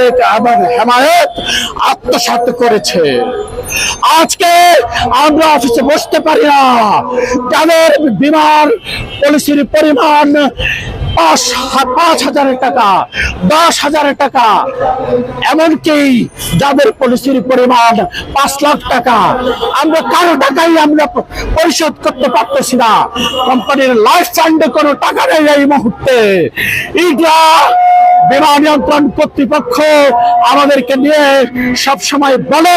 খালেক এবং হেমায়ত আত্মসাত করেছে। আজকে আমরা অফিসে বসতে পারি না। তাদের বিমান, পলিসির পরিমাণ পাঁচ হাজারের টাকা, দশ হাজারের টাকা। এমনকি যাদের পলিসির পরিমাণ পাঁচ লাখ টাকা, আমরা কারও টাকাই আমরা পরিশোধ করতে পারতেছি না। কোম্পানির লাইফ কোনো টাকা নেই এই মুহূর্তে। বিমা নিয়ন্ত্রণ কর্তৃপক্ষ আমাদেরকে নিয়ে সব সময় বলে,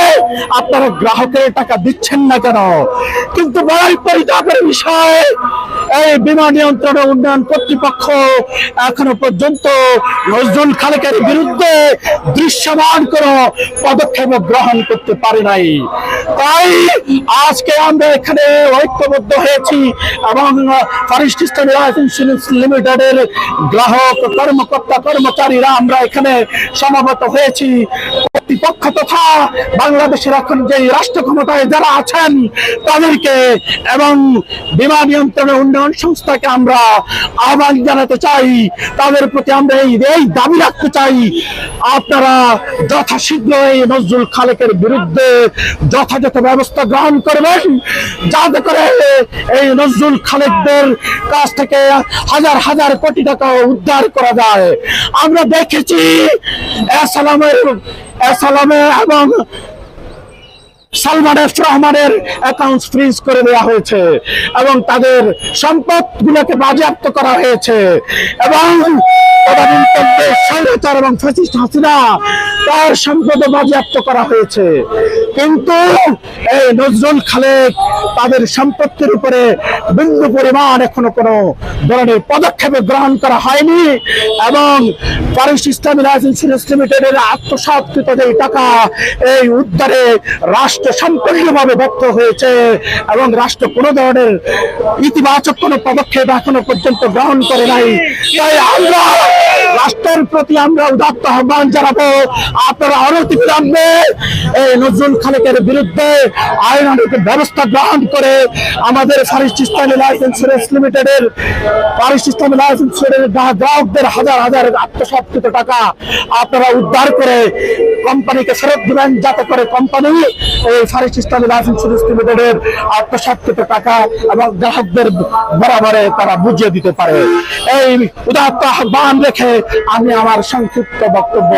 আপনারা গ্রাহকের টাকা দিচ্ছেন না কেন? কিন্তু বড়ই পরিতাপের বিষয়, এই বিমা নিয়ন্ত্রণ উন্নয়ন কর্তৃপক্ষ এখনও পর্যন্ত নজরুল খালেকের বিরুদ্ধে দৃশ্যমান কোন পদক্ষেপ গ্রহণ করতে পারে নাই। তাই আজকে আমরা এখানে ঐক্যবদ্ধ হয়েছি এবং লিমিটেডের গ্রাহক, কর্মকর্তা, কর্মচারীরা আমরা এখানে সমাবেত হয়েছি। কর্তৃপক্ষ তথা বাংলাদেশের এখন যে রাষ্ট্র ক্ষমতায় যারা আছেন, তাদেরকে এবং বিমা নিয়ন্ত্রণ উন্নয়ন সংস্থাকে আমরা আহ্বান জানাতে চাই। তাদের প্রতি আমরা এই এই দাবি রাখতে চাই, আপনারা যথাশীঘ্র এই নজরুল খালেকের বিরুদ্ধে যথাযথ ব্যবস্থা গ্রহণ করবেন, যাতে করে এই নজরুল খালেকদের কাছ থেকে হাজার হাজার কোটি টাকা উদ্ধার করা যায়। আমরা দেখেছি এসালামের এসালামে এবং সালমান রহমানের অ্যাকাউন্টস ফ্রিজ করে দেওয়া হয়েছে এবং তাদের সম্পদ গুলোকে বাজেয়াপ্ত করা হয়েছে এবং এবং ফ্যাসিস্ট হাসিনা তার সম্পদ বাজেয়াপ্ত করা হয়েছে। কিন্তু এই নজরুল খালেক তাদের সম্পত্তির উপরে বিন্দু পরিমাণ এখনও কোনো ধরনের পদক্ষেপ গ্রহণ করা হয়নি এবং ফরেস্ট ইসলামী ইন্স্যুরেন্স লিমিটেডের আত্মসাৎকৃত যে টাকা এই উদ্ধারে রাষ্ট্র সম্পূর্ণভাবে ব্যর্থ হয়েছে এবং রাষ্ট্র কোনো ধরনের ইতিবাচক কোনো পদক্ষেপ এখনও পর্যন্ত গ্রহণ করে নাই। তাই আমরা রাষ্ট্রের প্রতি আমরা উদাত্ত আহ্বান জানাব। আপনারা অনতি বিলম্বে এই নজরুল খালেকের বিরুদ্ধে আইনানুক ব্যবস্থা গ্রহণ করে আমাদের ফরেস্ট ইসলামী লাইফ লিমিটেডের ফরেস্ট ইসলামী গ্রাহকদের হাজার হাজার আত্মসাৎকৃত টাকা আপনারা উদ্ধার করে কোম্পানিকে ফেরত দিবেন, যাতে করে কোম্পানি এই ফরেস্ট ইসলামী লিমিটেডের আত্মসাৎকৃত টাকা এবং গ্রাহকদের বরাবরে তারা বুঝিয়ে দিতে পারে। এই উদাত্ত আহ্বান রেখে আমি আমার সংক্ষিপ্ত বক্তব্য